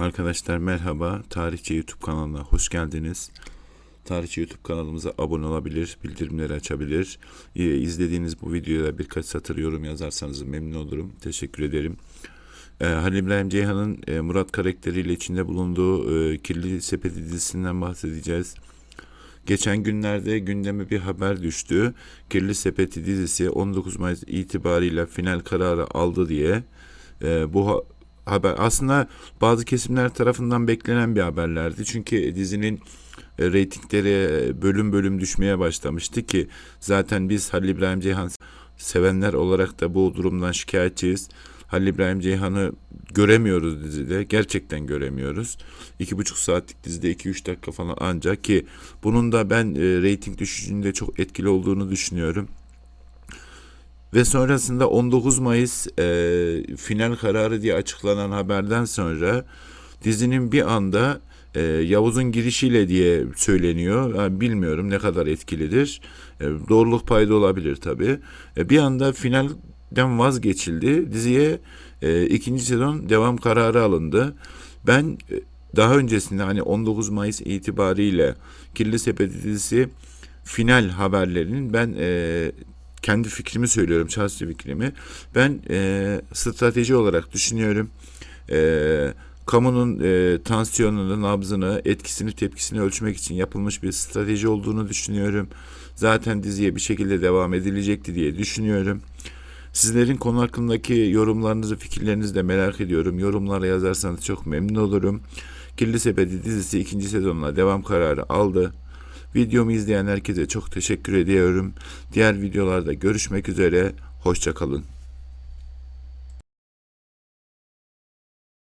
Arkadaşlar merhaba. Tarihçi YouTube kanalına hoş geldiniz. Tarihçi YouTube kanalımıza abone olabilir, bildirimleri açabilir. Ee, İzlediğiniz bu videoya birkaç satır yorum yazarsanız memnun olurum. Teşekkür ederim. Ee, Halil İbrahim Ceyhan'ın e, Murat karakteriyle içinde bulunduğu e, Kirli Sepeti dizisinden bahsedeceğiz. Geçen günlerde gündeme bir haber düştü. Kirli Sepeti dizisi 19 Mayıs itibariyle final kararı aldı diye. E, bu haber aslında bazı kesimler tarafından beklenen bir haberlerdi. Çünkü dizinin e, reytingleri e, bölüm bölüm düşmeye başlamıştı ki zaten biz Halil İbrahim Ceyhan sevenler olarak da bu durumdan şikayetçiyiz. Halil İbrahim Ceyhan'ı göremiyoruz dizide. Gerçekten göremiyoruz. İki buçuk saatlik dizide iki üç dakika falan ancak ki bunun da ben e, reyting düşüşünde çok etkili olduğunu düşünüyorum. Ve sonrasında 19 Mayıs e, final kararı diye açıklanan haberden sonra dizinin bir anda e, Yavuz'un girişiyle diye söyleniyor. Yani bilmiyorum ne kadar etkilidir. E, doğruluk payı da olabilir tabii. E, bir anda finalden vazgeçildi. Diziye e, ikinci sezon devam kararı alındı. Ben e, daha öncesinde hani 19 Mayıs itibariyle Kirli Sepeti dizisi final haberlerinin ben e, kendi fikrimi söylüyorum, şahsi fikrimi. Ben e, strateji olarak düşünüyorum. E, kamunun e, tansiyonunu, nabzını, etkisini, tepkisini ölçmek için yapılmış bir strateji olduğunu düşünüyorum. Zaten diziye bir şekilde devam edilecekti diye düşünüyorum. Sizlerin konu hakkındaki yorumlarınızı, fikirlerinizi de merak ediyorum. Yorumlara yazarsanız çok memnun olurum. Kirli Sepeti dizisi ikinci sezonla devam kararı aldı. Videomu izleyen herkese çok teşekkür ediyorum. Diğer videolarda görüşmek üzere. Hoşçakalın.